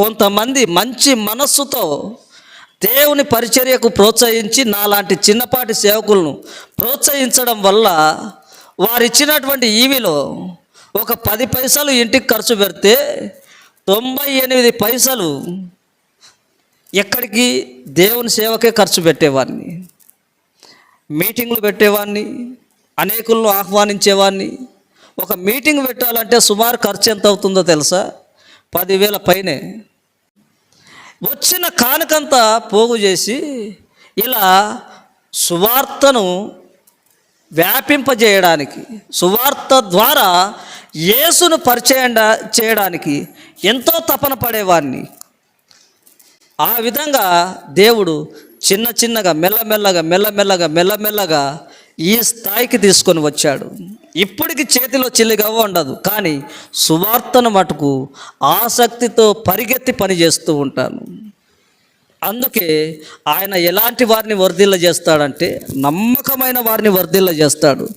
కొంతమంది మంచి మనస్సుతో దేవుని పరిచర్యకు ప్రోత్సహించి నాలాంటి చిన్నపాటి సేవకులను ప్రోత్సహించడం వల్ల వారు ఇచ్చినటువంటి ఈవిలో ఒక పది పైసలు ఇంటికి ఖర్చు పెడితే తొంభై ఎనిమిది పైసలు ఎక్కడికి? దేవుని సేవకే ఖర్చు పెట్టేవాడిని. మీటింగ్లు పెట్టేవాడిని అనేకులను ఆహ్వానించేవాడిని. ఒక మీటింగ్ పెట్టాలంటే సుమారు ఖర్చు ఎంత అవుతుందో తెలుసా? పదివేల పైనే. వచ్చిన కానుకంతా పోగు చేసి ఇలా సువార్తను వ్యాపింపజేయడానికి సువార్త ద్వారా యేసును పరిచయం చేయడానికి ఎంతో తపన పడేవాడిని ఆ విధంగా దేవుడు చిన్న చిన్నగా మెల్లమెల్లగా మెల్లమెల్లగా మెల్లమెల్లగా ఈ స్థాయికి తీసుకొని వచ్చాడు. ఇప్పటికి చేతిలో చిల్లిగవ్వ ఉండదు. కానీ సువార్తను మటుకు ఆసక్తితో పరిగెత్తి పని చేస్తూ ఉంటాను. అందుకే ఆయన ఎలాంటి వారిని వర్ధిల్ల చేస్తాడంటే నమ్మకమైన వారిని వర్ధిల్ల చేస్తాడు